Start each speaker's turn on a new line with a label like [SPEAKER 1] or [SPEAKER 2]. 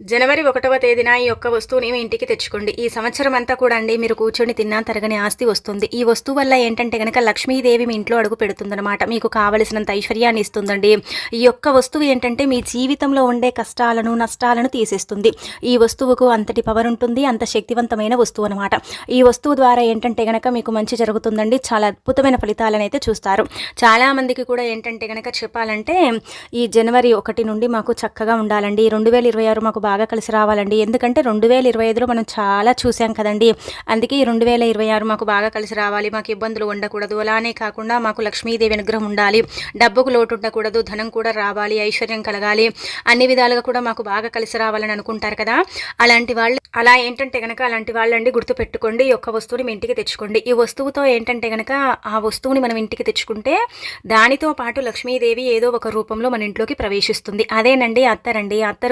[SPEAKER 1] జనవరి ఒకటవ తేదీన ఈ యొక్క వస్తువుని మీ ఇంటికి తెచ్చుకోండి. ఈ సంవత్సరం అంతా కూడా అండి మీరు కూర్చొని తిన్నా తరగని ఆస్తి వస్తుంది. ఈ వస్తువు వల్ల ఏంటంటే కనుక లక్ష్మీదేవి మీ ఇంట్లో అడుగు పెడుతుందన్నమాట. మీకు కావలసినంత ఐశ్వర్యాన్ని ఇస్తుందండి. ఈ యొక్క వస్తువు ఏంటంటే మీ జీవితంలో ఉండే కష్టాలను నష్టాలను తీసేస్తుంది. ఈ వస్తువుకు అంతటి పవర్ ఉంటుంది అంత శక్తివంతమైన వస్తువు అనమాట ఈ వస్తువు ద్వారా ఏంటంటే గనక మీకు మంచి జరుగుతుందండి. చాలా అద్భుతమైన ఫలితాలను అయితే చూస్తారు చాలామందికి కూడా ఏంటంటే కనుక చెప్పాలంటే ఈ జనవరి ఒకటి నుండి మాకు చక్కగా ఉండాలండి. రెండు వేల ఇరవై ఆరు మాకు బాగా కలిసి రావాలండి. ఎందుకంటే రెండు వేల ఇరవై ఐదులో మనం చాలా చూసాం కదండి. అందుకే ఈ రెండు వేల ఇరవై ఆరు మాకు బాగా కలిసి రావాలి. మాకు ఇబ్బందులు ఉండకూడదు. అలానే కాకుండా మాకు లక్ష్మీదేవి అనుగ్రహం ఉండాలి. డబ్బుకు లోటు ఉండకూడదు. ధనం కూడా రావాలి. ఐశ్వర్యం కలగాలి. అన్ని విధాలుగా కూడా మాకు బాగా కలిసి రావాలని అనుకుంటారు కదా. అలాంటి వాళ్ళు అలా ఏంటంటే కనుక అలాంటి వాళ్ళండి గుర్తు పెట్టుకోండి ఈ యొక్క వస్తువుని మీ ఇంటికి తెచ్చుకోండి. ఈ వస్తువుతో ఏంటంటే కనుక ఆ వస్తువుని మనం ఇంటికి తెచ్చుకుంటే దానితో పాటు లక్ష్మీదేవి ఏదో ఒక రూపంలో మన ఇంట్లోకి ప్రవేశిస్తుంది. అదేనండి అత్తరండి. అత్తరు